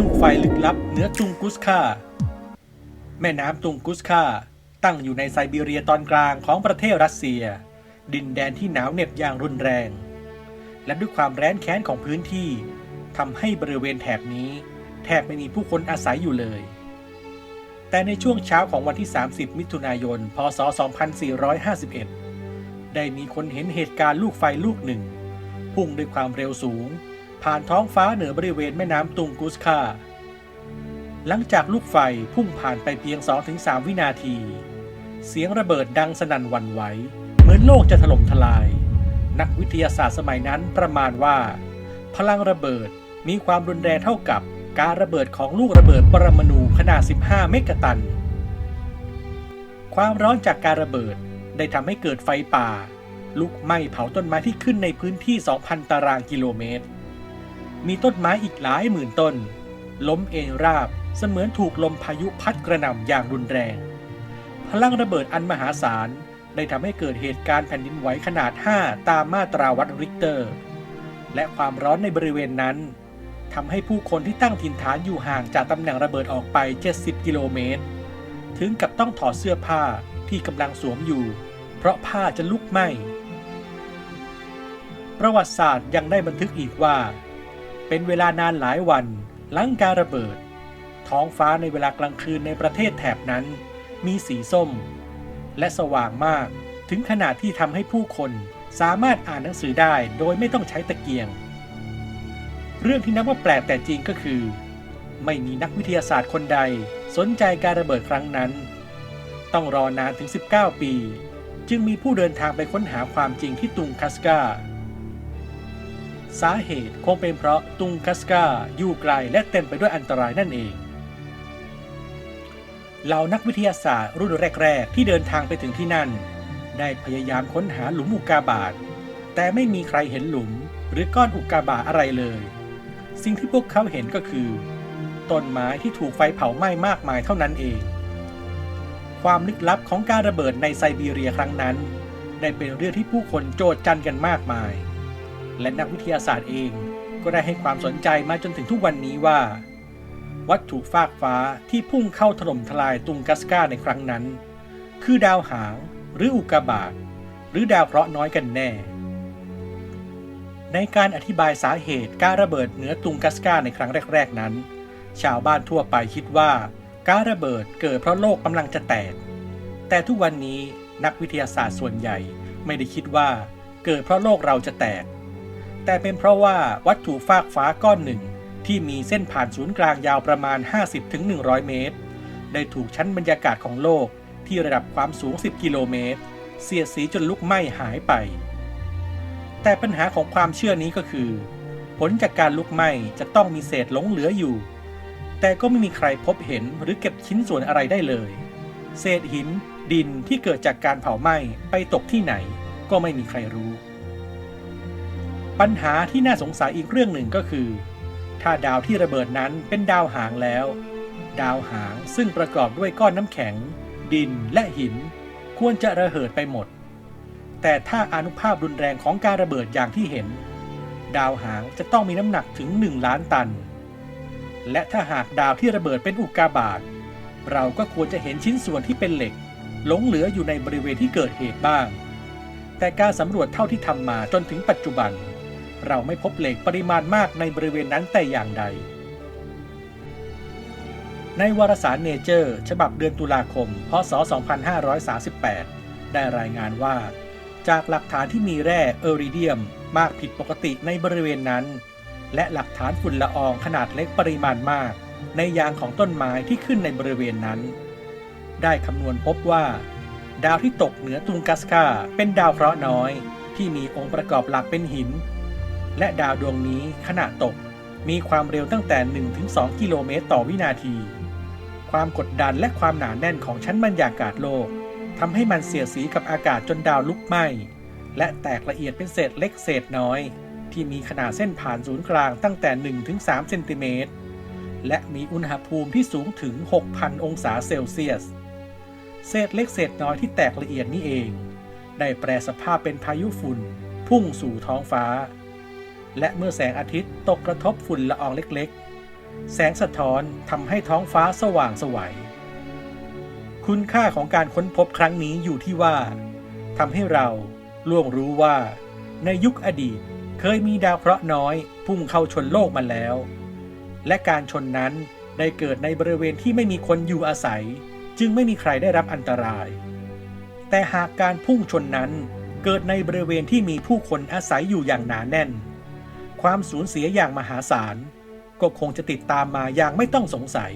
ลูกไฟลึกลับเหนือตุงกุสคาแม่น้ำตุงกุสคาตั้งอยู่ในไซบีเรียตอนกลางของประเทศรัสเซีย ดินแดนที่หนาวเหน็บอย่างรุนแรง และด้วยความแร้นแค้นของพื้นที่ทำให้บริเวณแถบนี้ แทบไม่มีผู้คนอาศัยอยู่เลย แต่ในช่วงเช้าของวันที่ 30 มิถุนายน พศ 2451 ได้มีคนเห็นเหตุการณ์ลูกไฟลูกหนึ่ง พุ่งด้วยความเร็วสูง ผ่านท้องฟ้าเหนือบริเวณแม่น้ำตุงกุสคาหลังจากลูกไฟพุ่งผ่านไปเพียง 2-3 วินาที เสียงระเบิดดังสนั่นหวั่นไหว เหมือนโลกจะถล่มทลาย นักวิทยาศาสตร์สมัยนั้นประมาณว่า พลังระเบิดมีความรุนแรงเท่ากับการระเบิดของลูกระเบิดปรมาณูขนาด 15 เมกะตัน ความร้อนจากการระเบิดได้ทำให้เกิดไฟป่า ลุกไหม้เผาต้นไม้ที่ขึ้นในพื้นที่ 2,000 ตารางกิโลเมตร มีต้นไม้อีกหลายหมื่นต้น ล้มเองราบเสมือนถูกลมพายุพัดกระหน่ำอย่างรุนแรง พลังระเบิดอันมหาศาลได้ทำให้เกิดเหตุการณ์แผ่นดินไหวขนาด 5 ตามมาตราวัดริกเตอร์ และความร้อนในบริเวณนั้นทำให้ผู้คนที่ตั้งถิ่นฐานอยู่ห่างจากตำแหน่งระเบิดออกไป 70 กิโลเมตร ถึงกับต้องถอดเสื้อผ้าที่กำลังสวมอยู่ เพราะผ้าจะลุกไหม้ ประวัติศาสตร์ยังได้บันทึกอีกว่า เป็นเวลานานหลายวันหลังการระเบิด ท้องฟ้าในเวลากลางคืนในประเทศแถบนั้น มีสีส้ม และสว่างมากถึงขนาดที่ทำให้ผู้คนสามารถอ่านหนังสือได้โดยไม่ต้องใช้ตะเกียง เรื่องที่นับว่าแปลกแต่จริงก็คือ ไม่มีนักวิทยาศาสตร์คนใดสนใจการระเบิดครั้งนั้น ต้องรอนานถึง 19 ปี จึงมีผู้เดินทางไปค้นหาความจริงที่ตุงคัสกา สาเหตุคงเป็นเพราะตุงคัสกาอยู่ไกลและเต็มไปด้วยอันตรายนั่นเองเหล่านักวิทยาศาสตร์รุ่นแรก ๆ ที่เดินทางไปถึงที่นั่น ได้พยายามค้นหาหลุมอุกาบาตแต่ไม่มีใครเห็นหลุมหรือก้อนอุกกาบาตอะไรเลย สิ่งที่พวกเขาเห็นก็คือต้นไม้ที่ถูกไฟเผาไหม้มากมายเท่านั้นเอง ความลึกลับของการระเบิดในไซบีเรียครั้งนั้น ได้เป็นเรื่องที่ผู้คนโจดจันกันมากมาย และนักวิทยาศาสตร์เองก็ได้ให้ความสนใจมาจนถึงทุกวันนี้ว่า วัตถุฟากฟ้าที่พุ่งเข้าถล่มทลายตุงกัสกาในครั้งนั้น คือดาวหางหรืออุกกาบาตหรือดาวเคราะห์น้อยกันแน่ ในการอธิบายสาเหตุการระเบิดเหนือตุงกัสกาในครั้งแรก ๆ นั้น ชาวบ้านทั่วไปคิดว่าการระเบิดเกิดเพราะโลกกำลังจะแตก แต่ทุกวันนี้นักวิทยาศาสตร์ส่วนใหญ่ไม่ได้คิดว่าเกิดเพราะโลกเราจะแตก แต่เป็นเพราะว่าวัตถุฟากฟ้าก้อนหนึ่ง ที่มีเส้นผ่านศูนย์กลางยาวประมาณ 50-100 เมตร ได้ถูกชั้นบรรยากาศของโลกที่ระดับความสูง 10 กิโลเมตร เสียดสีจนลุกไหม้หายไป แต่ปัญหาของความเชื่อนี้ก็คือ ผลจากการลุกไหม้จะต้องมีเศษหลงเหลืออยู่ แต่ก็ไม่มีใครพบเห็นหรือเก็บชิ้นส่วนอะไรได้เลย เศษหินดินที่เกิดจากการเผาไหม้ไปตกที่ไหน ก็ไม่มีใครรู้ ปัญหาที่น่าสงสัยอีกเรื่องหนึ่งก็คือ ถ้าดาวที่ระเบิดนั้นเป็นดาวหางแล้ว ดาวหางซึ่งประกอบด้วยก้อนน้ำแข็ง ดินและหิน ควรจะระเหิดไปหมด แต่ถ้าอนุภาพรุนแรงของการระเบิดอย่างที่เห็น ดาวหางจะต้องมีน้ำหนักถึง 1 ล้านตัน และถ้าหากดาวที่ระเบิดเป็นอุกกาบาตเราก็ควรจะเห็นชิ้นส่วนที่เป็นเหล็กหลงเหลืออยู่ในบริเวณที่เกิดเหตุบ้าง แต่การสำรวจเท่าที่ทำมาจนถึงปัจจุบัน เราไม่พบเหล็กปริมาณมากในบริเวณนั้นแต่อย่างใด ในวารสารเนเจอร์ ฉบับเดือนตุลาคม พศ 2538 ได้รายงานว่า จากหลักฐานที่มีแร่เอริเดียมมากผิดปกติในบริเวณนั้น และหลักฐานฝุ่นละอองขนาดเล็กปริมาณมาก ในยางของต้นไม้ที่ขึ้นในบริเวณนั้น ได้คำนวณพบว่า ดาวที่ตกเหนือตุงกัสกาเป็นดาวเคราะห์น้อย ที่มีองค์ประกอบหลักเป็นหิน และดาวดวงนี้ขณะตกมีความเร็วตั้งแต่ 1-2 กิโลเมตรต่อวินาที ความกดดันและความหนาแน่นของชั้นบรรยากาศโลกทำให้มันเสียสีกับอากาศจนดาวลุกไหม้ และแตกละเอียดเป็นเศษเล็กเศษน้อย ที่มีขนาดเส้นผ่านศูนย์กลางตั้งแต่ 1-3 เซนติเมตร และมีอุณหภูมิที่สูงถึง 6,000 องศาเซลเซียส เศษเล็กเศษน้อยที่แตกละเอียดนี้เอง ได้แปลสภาพเป็นพายุฝุ่น พุ่งสู่ท้องฟ้า และเมื่อแสงอาทิตย์ตกกระทบฝุ่นละอองเล็กๆ แสงสะท้อนทำให้ท้องฟ้าสว่างสวัยคุณค่าของการค้นพบครั้งนี้อยู่ที่ว่าทำให้เราล่วงรู้ว่า ในยุคอดีตเคยมีดาวเคราะห์น้อย พุ่งเข้าชนโลกมาแล้ว และการชนนั้นได้เกิดในบริเวณที่ไม่มีคนอยู่อาศัย จึงไม่มีใครได้รับอันตราย แต่หากการพุ่งชนนั้นเกิดในบริเวณที่มีผู้คนอาศัยอยู่อย่างหนาแน่น ความสูญเสียอย่างมหาศาล ก็คงจะติดตามมาอย่างไม่ต้องสงสัย